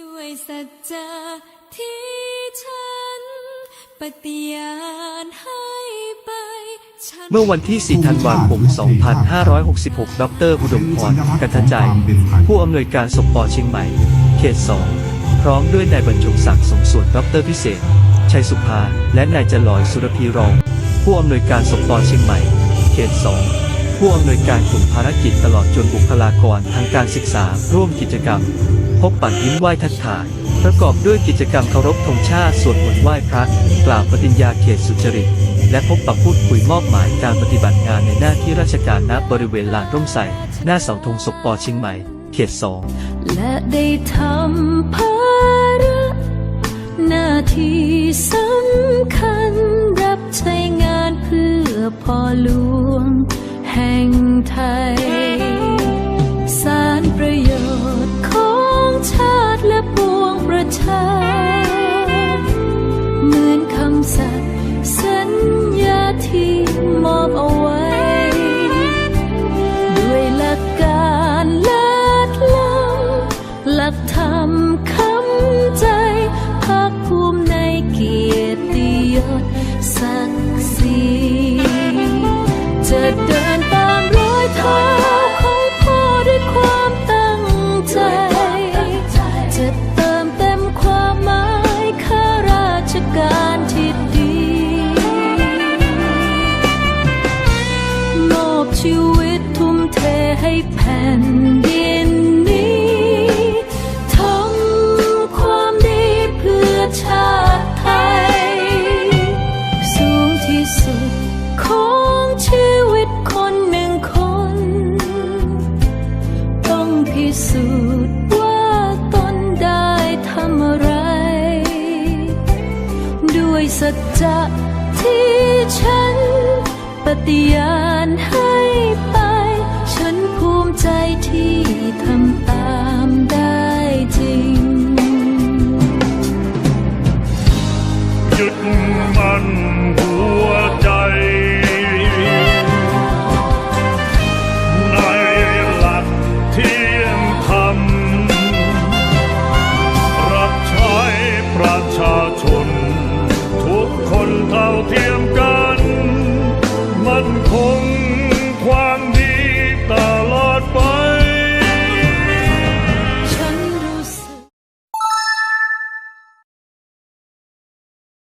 ด้วยสัจจะที่ฉันปฏิญาณให้ไป ฉัน เมื่อวันที่ 4 ธันวาคม 2566 ดรอุดมพรกันทใจ ผู้อำนวยการสปอเชียงใหม่ เขต 2 พร้อมด้วยนายบรรจงศักดิ์สมส่วนดรพิเศษ ชัยสุภา และนายจลอยสุรพีรอง ผู้อำนวยการสปอเชียงใหม่ เขต 2 ผู้อำนวยการกลุ่มภารกิจตลอดจนบุคลากรทางการศึกษา ร่วมกิจกรรม พบปัดยิ้มไหว้ทักทาย ประกอบด้วยกิจกรรมเคารพธงชาติสวดมนต์ไหว้พระกล่าวปฏิญญาเขตสุจริต และพบปะพูดคุยมอบหมายการปฏิบัติงานในหน้าที่ราชการณบริเวณลานร่มไทรหน้าเสาธงศปเชียงใหม่ เขตสองและได้ทำภาระหน้าที่สำคัญรับใช้งานเพื่อพ่อหลวง แห่งไทย สารประโยชน์ของชาติและปวงประชา มอบชีวิตทุ่มเทให้แผ่นดินนี้ทำความดีเพื่อชาติไทย สูงที่สุดของชีวิตคนหนึ่งคน ต้องพิสูจน์ว่าตนได้ทำอะไร ด้วยสัจจะที่ฉัน ปฏิญาณให้ไป ฉันภูมิใจที่ทำตามได้จริง ยึดมันหัวใจ ในหลักเที่ยงธรรม รับใช้ประชาชน ทุกคนเท่าเทียมกัน 天空